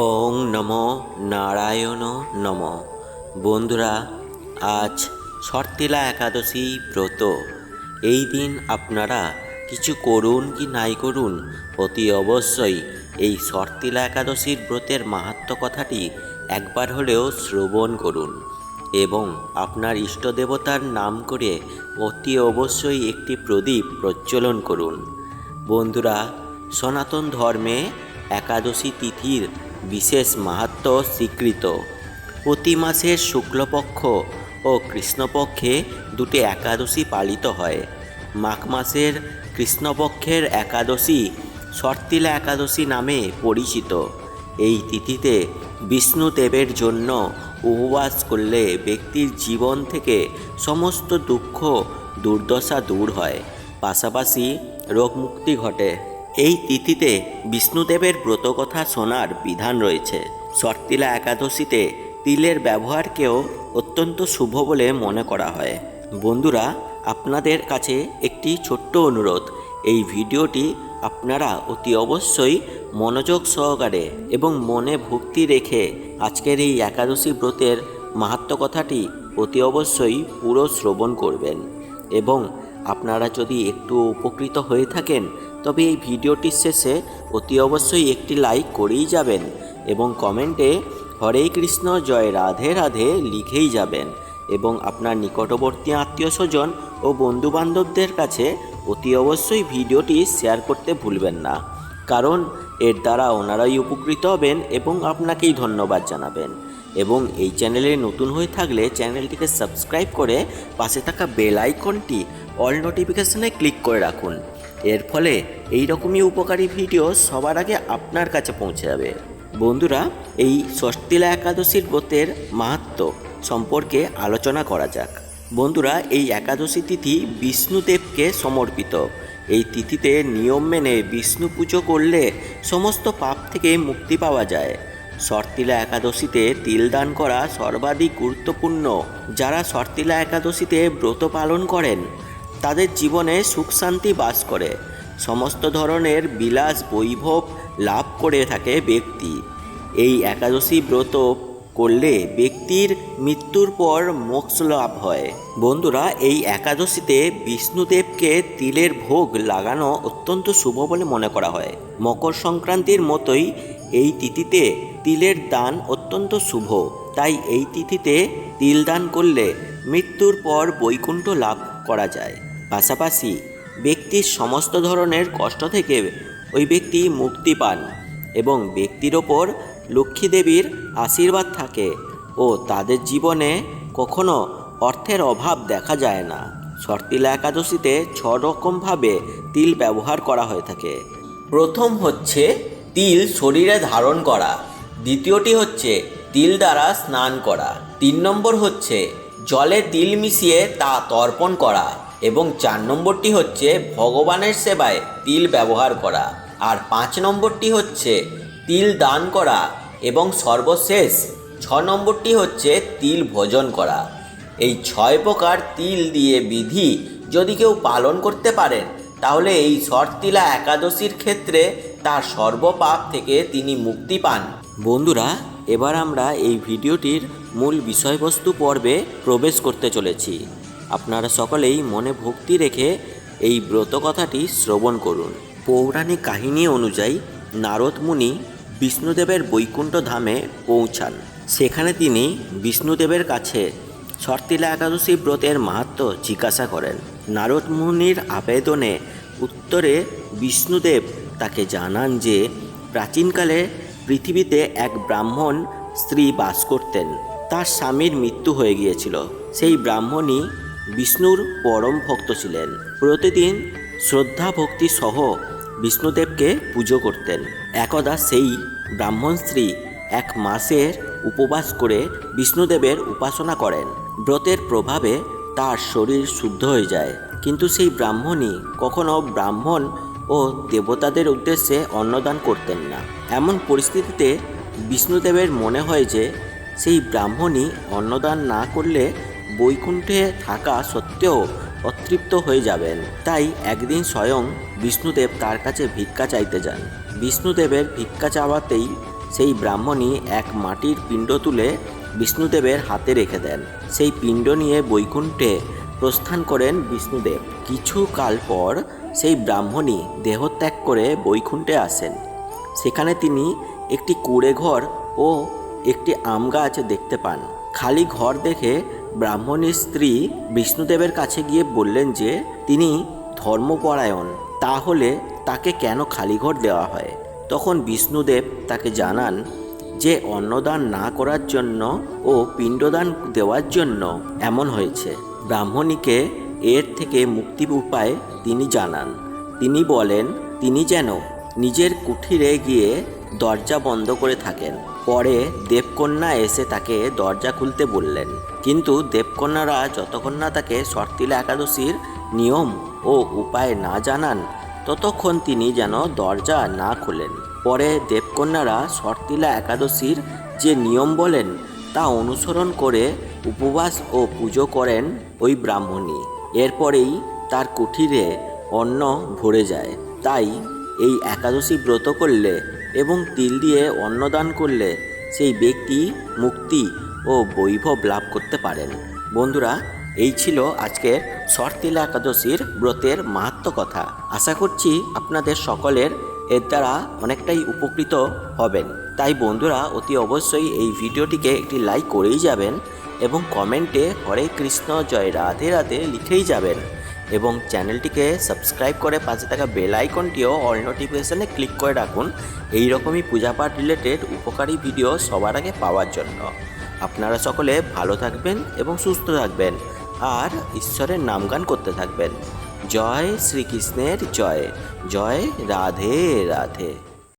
ওং নমো নারায়ণ নম। বন্ধুরা, আজ শর্তিলা একাদশী ব্রত। এই দিন আপনারা কিছু করুন কি নাই করুন, অতি অবশ্যই এই শর্তিলা একাদশীর ব্রতের মাহাত্ম কথাটি একবার হলেও শ্রবণ করুন এবং আপনার ইষ্ট দেবতার নাম করে অতি অবশ্যই একটি প্রদীপ প্রজ্বলন করুন। বন্ধুরা, সনাতন ধর্মে একাদশী তিথির বিশেষ মাহাত্ম স্বীকৃত। প্রতি মাসের শুক্লপক্ষ ও কৃষ্ণপক্ষে দুটি একাদশী পালিত হয়। মাঘ মাসের কৃষ্ণপক্ষের একাদশী শর্তিলা একাদশী নামে পরিচিত। এই তিথিতে বিষ্ণুদেবের জন্য উপবাস করলে ব্যক্তির জীবন থেকে সমস্ত দুঃখ, দুর্দশা দূর হয়। পাশাপাশি রোগমুক্তি ঘটে। এই তিথিতে বিষ্ণুদেবের ব্রতকথা শোনার বিধান রয়েছে। শর্তিলা একাদশীতে তিলের ব্যবহারকেও অত্যন্ত শুভ বলে মনে করা হয়। বন্ধুরা, আপনাদের কাছে একটি ছোট্ট অনুরোধ। এই ভিডিওটি আপনারা অতি অবশ্যই মনোযোগ সহকারে এবং মনে ভক্তি রেখে আজকের এই একাদশী ব্রতের মাহাত্ম কথাটি অতি অবশ্যই পুরো শ্রবণ করবেন। এবং আপনারা যদি একটু উপকৃত হয়ে থাকেন তবে এই ভিডিওটির শেষে অতি অবশ্যই একটি লাইক করেই যাবেন এবং কমেন্টে হরে কৃষ্ণ, জয় রাধে রাধে লিখেই যাবেন এবং আপনার নিকটবর্তী আত্মীয় স্বজন ও বন্ধুবান্ধবদের কাছে অতি অবশ্যই ভিডিওটি শেয়ার করতে ভুলবেন না। কারণ এর দ্বারা ওনারাই উপকৃত হবেন এবং আপনাকেই ধন্যবাদ জানাবেন। এবং এই চ্যানেলে নতুন হয়ে থাকলে চ্যানেলটিকে সাবস্ক্রাইব করে পাশে থাকা বেল আইকনটি অল নোটিফিকেশনে ক্লিক করে রাখুন। এর ফলে এই রকমই উপকারী ভিডিও সবার আগে আপনার কাছে পৌঁছে যাবে। বন্ধুরা, এই ষষ্ঠীলা একাদশীর ব্রতের মাহাত্ম সম্পর্কে আলোচনা করা যাক। বন্ধুরা, এই একাদশী তিথি বিষ্ণুদেবকে সমর্পিত। এই তিথিতে নিয়ম মেনে বিষ্ণু পুজো করলে সমস্ত পাপ থেকে মুক্তি পাওয়া যায়। শর্তিলা একাদশীতে তিল দান করা সর্বাধিক গুরুত্বপূর্ণ। যারা শর্তিলা একাদশীতে ব্রত পালন করেন তাদের জীবনে সুখ শান্তি বাস করে। সমস্ত ধরনের বিলাস, বৈভব লাভ করে থাকে ব্যক্তি। এই একাদশী ব্রত করলে ব্যক্তির মৃত্যুর পর মোক্ষ লাভ হয়। বন্ধুরা, এই একাদশীতে বিষ্ণুদেবকে তিলের ভোগ লাগানো অত্যন্ত শুভ বলে মনে করা হয়। মকর সংক্রান্তির মতোই এই তিথিতে তিলের দান অত্যন্ত শুভ। তাই এই তিথিতে তিল দান করলে মৃত্যুর পর বৈকুণ্ঠ লাভ করা যায়। পাশাপাশি ব্যক্তির সমস্ত ধরনের কষ্ট থেকে ওই ব্যক্তি মুক্তি পান এবং ব্যক্তির ওপর লক্ষ্মী দেবীর আশীর্বাদ থাকে ও তাদের জীবনে কখনো অর্থের অভাব দেখা যায় না। শর্তিলা একাদশীতে ছ রকমভাবে তিল ব্যবহার করা হয়ে থাকে। প্রথম হচ্ছে তিল শরীরে ধারণ করা। দ্বিতীয়টি হচ্ছে তিল দ্বারা স্নান করা। তিন নম্বর হচ্ছে জলে তিল মিশিয়ে তা তর্পণ করা। এবং চার নম্বরটি হচ্ছে ভগবানের সেবায় তিল ব্যবহার করা। আর পাঁচ নম্বরটি হচ্ছে তিল দান করা এবং সর্বশেষ ছ নম্বরটি হচ্ছে তিল ভোজন করা। এই ছয় প্রকার তিল দিয়ে বিধি যদি কেউ পালন করতে পারেন, তাহলে এই শর্তিলা একাদশীর ক্ষেত্রে তার সর্বপাপ থেকে তিনি মুক্তি পান। বন্ধুরা, এবার আমরা এই ভিডিওটির মূল বিষয়বস্তু পর্বে প্রবেশ করতে চলেছি। আপনারা সকলেই মনে ভক্তি রেখে এই ব্রত কথাটি শ্রবণ করুন। পৌরাণিক কাহিনী অনুযায়ী নারদ মুনি বিষ্ণুদেবের বৈকুণ্ঠ ধামে পৌঁছান। সেখানে তিনি বিষ্ণুদেবের কাছে শর্তিলা একাদশী ব্রতের মাহাত্ম জিজ্ঞাসা করেন। নারদ মুনির আবেদনে উত্তরে বিষ্ণুদেব তাকে জানান যে, প্রাচীনকালে পৃথিবীতে এক ব্রাহ্মণ স্ত্রী বাস করতেন। তার স্বামীর মৃত্যু হয়ে গিয়েছিল। সেই ব্রাহ্মণই বিষ্ণুর পরম ভক্ত ছিলেন। প্রতিদিন শ্রদ্ধা ভক্তি সহ বিষ্ণুদেবকে পুজো করতেন। একদা সেই ব্রাহ্মণ স্ত্রী এক মাসের উপবাস করে বিষ্ণুদেবের উপাসনা করেন। ব্রতের প্রভাবে তার শরীর শুদ্ধ হয়ে যায়। কিন্তু সেই ব্রাহ্মণই কখনো ব্রাহ্মণ ও দেবতাদের উদ্দেশ্যে অন্নদান করতেন না। এমন পরিস্থিতিতে বিষ্ণুদেবের মনে হয় যে সেই ব্রাহ্মণই অন্নদান না করলে বৈকুণ্ঠে থাকা সত্ত্বেও অতৃপ্ত হয়ে যাবেন। তাই একদিন স্বয়ং বিষ্ণুদেব তার কাছে ভিক্ষা চাইতে যান। বিষ্ণুদেবের ভিক্ষা চাওয়াতেই সেই ব্রাহ্মণী এক মাটির পিণ্ড তুলে বিষ্ণুদেবের হাতে রেখে দেন। সেই পিণ্ড নিয়ে বৈকুণ্ঠে প্রস্থান করেন বিষ্ণুদেব। কিছু কাল পর সেই ব্রাহ্মণী দেহত্যাগ করে বৈকুণ্ঠে আসেন। সেখানে তিনি একটি কুড়ে ঘর ও একটি আম গাছ দেখতে পান। খালি ঘর দেখে ব্রাহ্মণীর স্ত্রী বিষ্ণুদেবের কাছে গিয়ে বললেন যে, তিনি ধর্মপরায়ণ, তাহলে তাকে কেন খালি ঘর দেওয়া হয়? তখন বিষ্ণুদেব তাকে জানান যে, অন্নদান না করার জন্য ও পিণ্ডদান দেওয়ার জন্য এমন হয়েছে। ব্রাহ্মণীকে এর থেকে মুক্তি উপায় তিনি জানান। তিনি বলেন, তিনি যেন নিজের কুঠিরে গিয়ে দরজা বন্ধ করে থাকেন। পরে দেবকন্যা এসে তাকে দরজা খুলতে বললেন। কিন্তু দেবকন্যারা যতক্ষণ না তাকে সর্তিলা একাদশীর নিয়ম ও উপায় না জানান, ততক্ষণ তিনি যেন দরজা না খোলেন। পরে দেবকন্যারা সর্তিলা একাদশীর যে নিয়ম বলেন, তা অনুসরণ করে উপবাস ও পুজো করেন ওই ব্রাহ্মণী এরপরেই তার কুঠিরে অন্ন ভরে যায়। তাই এই একাদশী ব্রত করলে এবং তিল দিয়ে অন্নদান করলে সেই ব্যক্তি মুক্তি ও বৈভব লাভ করতে পারেন। বন্ধুরা, এই ছিল আজকের শর্তিলা একাদশীর ব্রতের মাহাত্ম কথা। আশা করছি আপনাদের সকলের এর দ্বারা অনেকটাই উপকৃত হবেন। তাই বন্ধুরা, অতি অবশ্যই এই ভিডিওটিকে একটি লাইক করেই যাবেন এবং কমেন্টে হরে কৃষ্ণ, জয় রাধে রাধে লিখেই যাবেন এবং চ্যানেলটিকে সাবস্ক্রাইব করে পাশে থাকা বেল আইকনটিও অল নোটিফিকেশানে ক্লিক করে রাখুন। এই রকমই পূজাপাঠ রিলেটেড উপকারী ভিডিও সবার আগে পাওয়ার জন্য। আপনারা সকলে ভালো থাকবেন এবং সুস্থ থাকবেন। আর ঈশ্বরের নামগান করতে থাকবেন। জয় শ্রীকৃষ্ণের জয়। জয় রাধে রাধে।